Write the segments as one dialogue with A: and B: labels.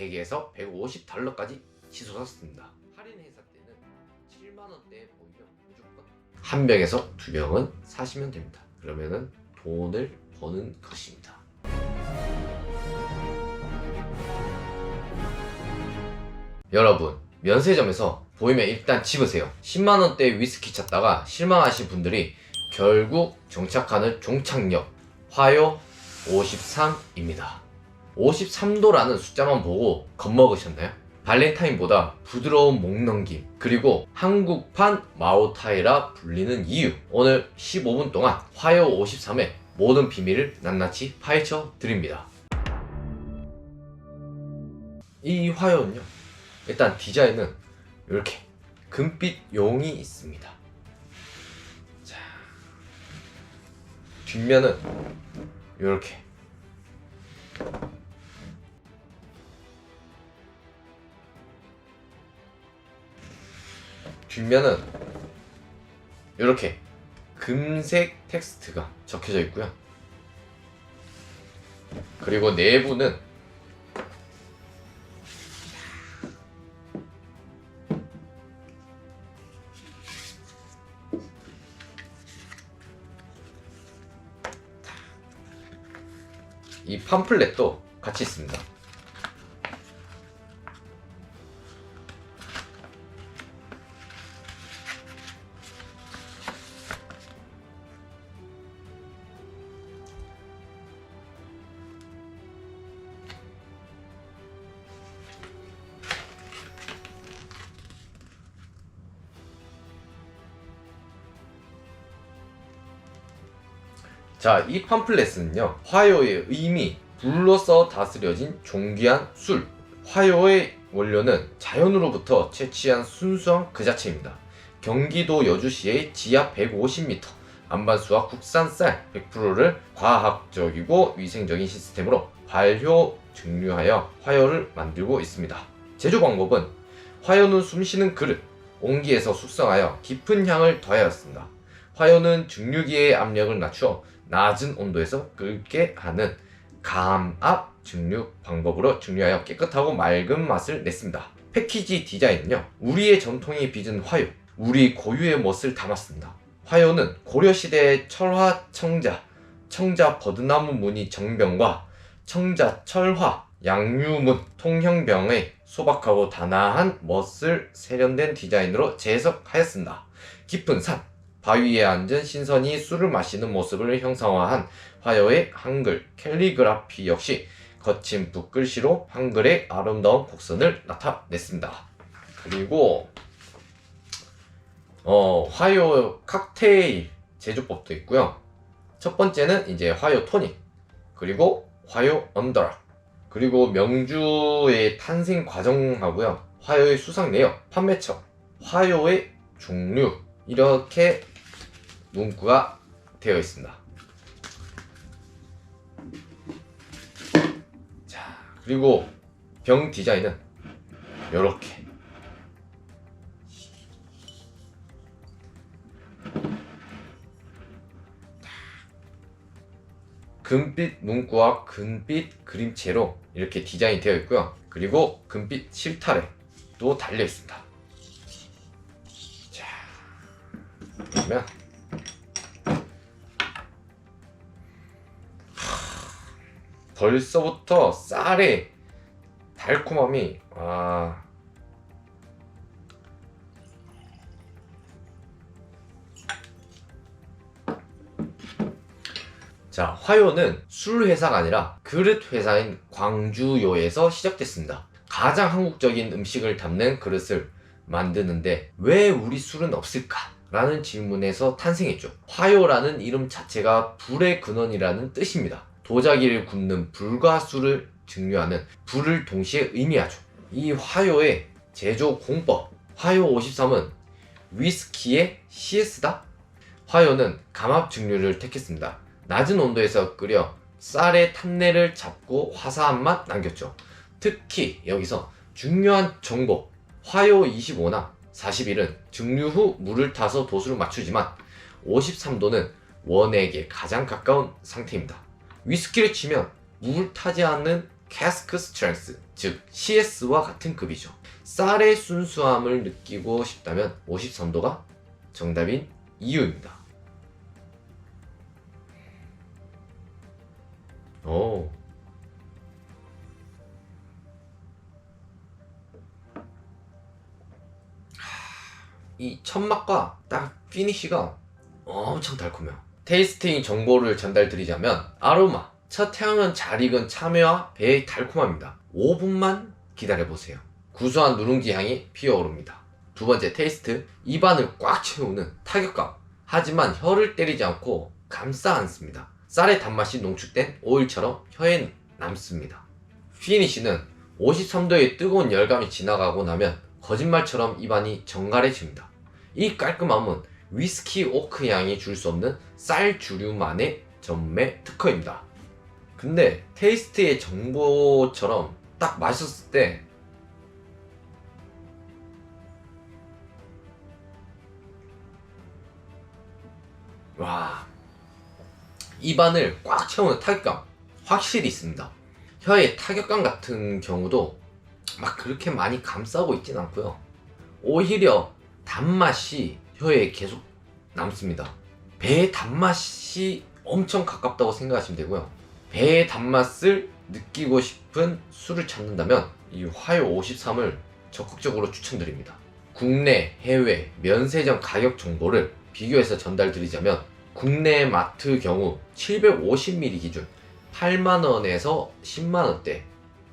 A: 100에서 150달러까지 치솟았습니다. 할인 행사 때는 7만 원대에 보이면 무조건 한 병에서 두 병은 사시면 됩니다. 그러면은 돈을 버는 것입니다. 여러분 면세점에서 보이면 일단 집으세요 10만원대 위스키 찾다가 실망하신 분들이 결국 정착하는 종착역 화요 53입니다 53도라는 숫자만 보고 겁먹으셨나요? 발렌타인보다 부드러운 목넘김 그리고 한국판 마오타이라 불리는 이유 오늘 15분 동안 화요 53의 모든 비밀을 낱낱이 파헤쳐 드립니다 이 화요는요 일단 디자인은 이렇게 금빛 용이 있습니다. 자, 뒷면은 이렇게 뒷면은 이렇게 금색 텍스트가 적혀져 있고요. 그리고 내부는 이 팜플렛도 같이 있습니다. 자, 이 팜플렛은요, 화요의 의미, 불로써 다스려진 존귀한 술. 화요의 원료는 자연으로부터 채취한 순수한 그 자체입니다. 경기도 여주시의 지하 150m, 안반수와 국산 쌀 100%를 과학적이고 위생적인 시스템으로 발효 증류하여 화요를 만들고 있습니다. 제조 방법은 화요는 숨쉬는 그릇, 온기에서 숙성하여 깊은 향을 더하였습니다. 화요는 증류기의 압력을 낮추어 낮은 온도에서 끓게 하는 감압 증류 방법으로 증류하여 깨끗하고 맑은 맛을 냈습니다. 패키지 디자인은요, 우리의 전통이 빚은 화요, 우리 고유의 멋을 담았습니다. 화요는 고려시대의 철화 청자, 청자 버드나무 무늬 정병과 청자 철화 양유문 통형병의 소박하고 단아한 멋을 세련된 디자인으로 재해석하였습니다. 깊은 산, 바위에 앉은 신선히 술을 마시는 모습을 형상화한 화요의 한글 캘리그라피 역시 거친 붓글씨로 한글의 아름다운 곡선을 나타냈습니다. 그리고 어, 화요 칵테일 제조법도 있고요. 첫 번째는 이제 화요 토닉, 그리고 화요 언더락, 그리고 명주의 탄생 과정하고요. 화요의 수상 내역, 판매처, 화요의 종류 이렇게 문구가 되어 있습니다. 자, 그리고 병 디자인은 이렇게 금빛 문구와 금빛 그림체로 이렇게 디자인이 되어 있고요. 그리고 금빛 실타래도 달려 있습니다. 자, 그러면 벌써부터 쌀의 달콤함이 아 자, 화요는 술 회사가 아니라 그릇 회사인 광주요에서 시작됐습니다. 가장 한국적인 음식을 담는 그릇을 만드는데 왜 우리 술은 없을까? 라는 질문에서 탄생했죠. 화요라는 이름 자체가 불의 근원이라는 뜻입니다. 도자기를 굽는 술을 증류하는 불을 동시에 의미하죠. 이 화요의 제조 공법, 화요 53은 위스키의 CS다? 화요는 감압 증류를 택했습니다. 낮은 온도에서 끓여 쌀의 탄내를 잡고 화사한 맛 남겼죠. 특히 여기서 중요한 정보, 화요 25나 41은 증류 후 물을 타서 도수를 맞추지만 53도는 원액에 가장 가까운 상태입니다. 위스키를 치면 물 타지 않는 cask strength, 즉 CS와 같은 급이죠. 쌀의 순수함을 느끼고 싶다면 53도가 정답인 이유입니다. 오. 이 첫맛과 딱 피니쉬가 엄청 달콤해요. 테이스팅 정보를 전달드리자면 아로마 첫 향은 잘 익은 참외와 배의 달콤함입니다. 5분만 기다려보세요. 구수한 누룽지 향이 피어오릅니다. 두 번째 테이스트 입안을 꽉 채우는 타격감 하지만 혀를 때리지 않고 감싸 안습니다. 쌀의 단맛이 농축된 오일처럼 혀에 남습니다. 피니쉬는 53도의 뜨거운 열감이 지나가고 나면 거짓말처럼 입안이 정갈해집니다. 이 깔끔함은 위스키 오크 향이 줄 수 없는 쌀 주류만의 전매 특허입니다. 근데 테이스트의 정보처럼 딱 마셨을 때 와, 입안을 꽉 채우는 타격감 확실히 있습니다. 혀의 타격감 같은 경우도 막 그렇게 많이 감싸고 있진 않고요. 오히려 단맛이 혀에 계속 남습니다. 배의 단맛이 엄청 가깝다고 생각하시면 되고요. 배의 단맛을 느끼고 싶은 술을 찾는다면 이 화요 53을 적극적으로 추천드립니다. 국내, 해외, 면세점 가격 정보를 비교해서 전달드리자면 국내 마트 경우 750ml 기준 8만원에서 10만원대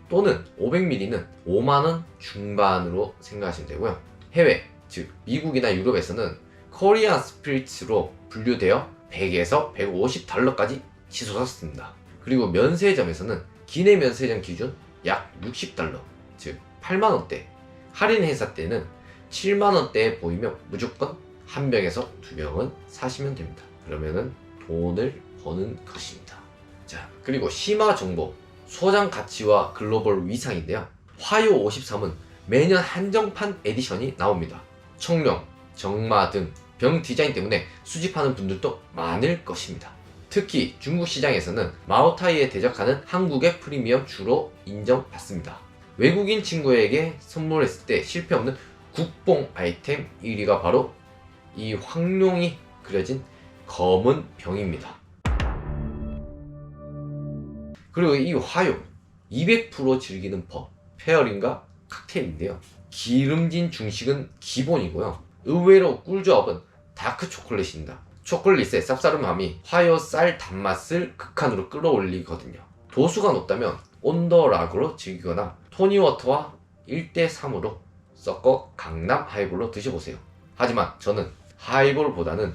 A: 또는 500ml는 5만원 중반으로 생각하시면 되고요. 해외, 즉 미국이나 유럽에서는 코리안 스피릿으로 분류되어 100에서 150달러까지 치솟았습니다. 그리고 면세점에서는 기내 면세점 기준 약 60달러, 즉 8만원대, 할인 행사 때는 7만원대에 보이면 무조건 한 병에서 두 병은 사시면 됩니다. 그러면은 돈을 버는 것입니다. 자, 그리고 심화 정보, 소장 가치와 글로벌 위상인데요. 화요 53은 매년 한정판 에디션이 나옵니다. 청룡, 정마 등 병 디자인 때문에 수집하는 분들도 많을 것입니다. 특히 중국 시장에서는 마오타이에 대적하는 한국의 프리미엄 주로 인정받습니다. 외국인 친구에게 선물했을 때 실패 없는 국뽕 아이템 1위가 바로 이 황룡이 그려진 검은 병입니다. 그리고 이 화요 200% 즐기는 법 페어링과 칵테일인데요. 기름진 중식은 기본이고요. 의외로 꿀조합은 다크 초콜릿입니다. 초콜릿의 쌉싸름함이 화요 쌀 단맛을 극한으로 끌어올리거든요. 도수가 높다면 온더락으로 즐기거나 토니워터와 1대3으로 섞어 강남 하이볼로 드셔보세요. 하지만 저는 하이볼보다는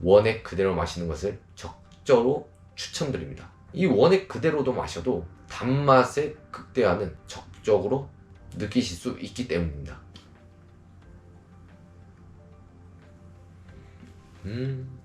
A: 원액 그대로 마시는 것을 적절로 추천드립니다. 이 원액 그대로도 마셔도 단맛의 극대화는 적극적으로 느끼실 수 있기 때문입니다. 음,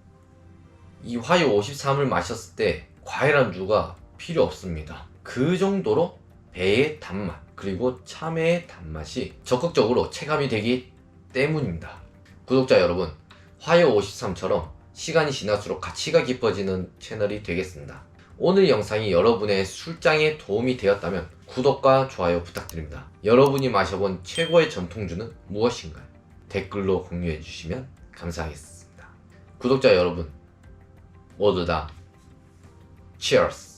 A: 이 화요 53을 마셨을 때 과일 안주가 필요 없습니다. 그 정도로 배의 단맛 그리고 참외의 단맛이 적극적으로 체감이 되기 때문입니다. 구독자 여러분, 화요 53처럼 시간이 지날수록 가치가 깊어지는 채널이 되겠습니다. 오늘 영상이 여러분의 술장에 도움이 되었다면 구독과 좋아요 부탁드립니다. 여러분이 마셔본 최고의 전통주는 무엇인가요? 댓글로 공유해 주시면 감사하겠습니다. 구독자 여러분 모두 다 Cheers!